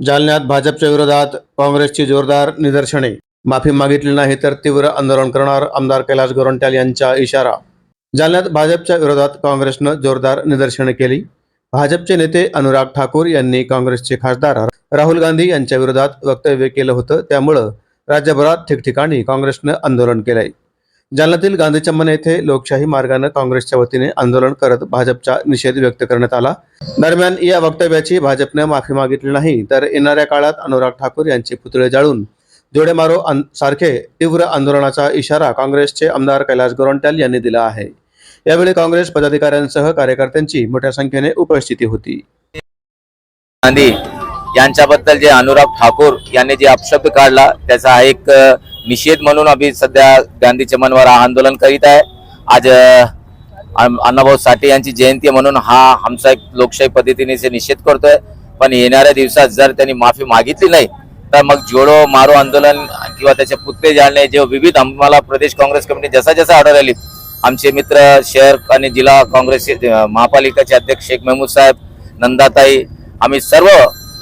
जालन्यात भाजपच्या विरोधात काँग्रेसची जोरदार निदर्शने. माफी मागितली नाही तर तीव्र आंदोलन करणार आमदार कैलास गोरंट्याल यांचा इशारा. जालन्यात भाजपच्या विरोधात काँग्रेसनं जोरदार निदर्शने केली. भाजपचे नेते अनुराग ठाकूर यांनी काँग्रेसचे खासदार राहुल गांधी यांच्या विरोधात वक्तव्य केलं होतं. त्यामुळं राज्यभरात ठिकठिकाणी काँग्रेसनं आंदोलन केलंय. जालन्यातील गांधी चमन येथे लोकशाही मार्गानं काँग्रेसच्या वतीने आंदोलन करत भाजपचा निषेध व्यक्त करण्यात आला. दरम्यान या वक्तव्याची भाजपने माफी मागितली नाही तर येणाऱ्या काळात अनुराग ठाकूर यांचे पुतळे जाळून जोडे मारो सारखे तीव्र आंदोलनाचा इशारा काँग्रेसचे आमदार कैलास गोरंट्याल यांनी दिला आहे. यावेळी काँग्रेस पदाधिकाऱ्यांसह कार्यकर्त्यांची मोठ्या संख्येने उपस्थिती होती. गांधी यांच्याबद्दल जे अनुराग ठाकूर यांनी जे अपशब्द काढला त्याचा एक निषेध म्हणून आम्ही सध्या गांधी चमनवर आंदोलन करीत आहे. आज अण्णाभाऊ साठे यांची जयंती म्हणून हा आमचा एक लोकशाही पद्धतीने निषेध करतोय पण येणाऱ्या दिवसात जर त्यांनी माफी मागितली नाही तर मग जोडो मारो आंदोलन किंवा त्याचे पुतळे जाळणे जे विविध आम्हाला प्रदेश काँग्रेस कमिटी जसा जसा आढळ आली आमचे मित्र शहर आणि जिल्हा काँग्रेसचे महापालिकेचे अध्यक्ष शेख महमूद साहेब नंदाताई आम्ही सर्व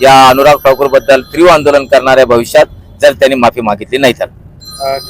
या अनुराग ठाकूरबद्दल तीव्र आंदोलन करणाऱ्या भविष्यात जर त्यांनी माफी मागितली नाही तर. uh,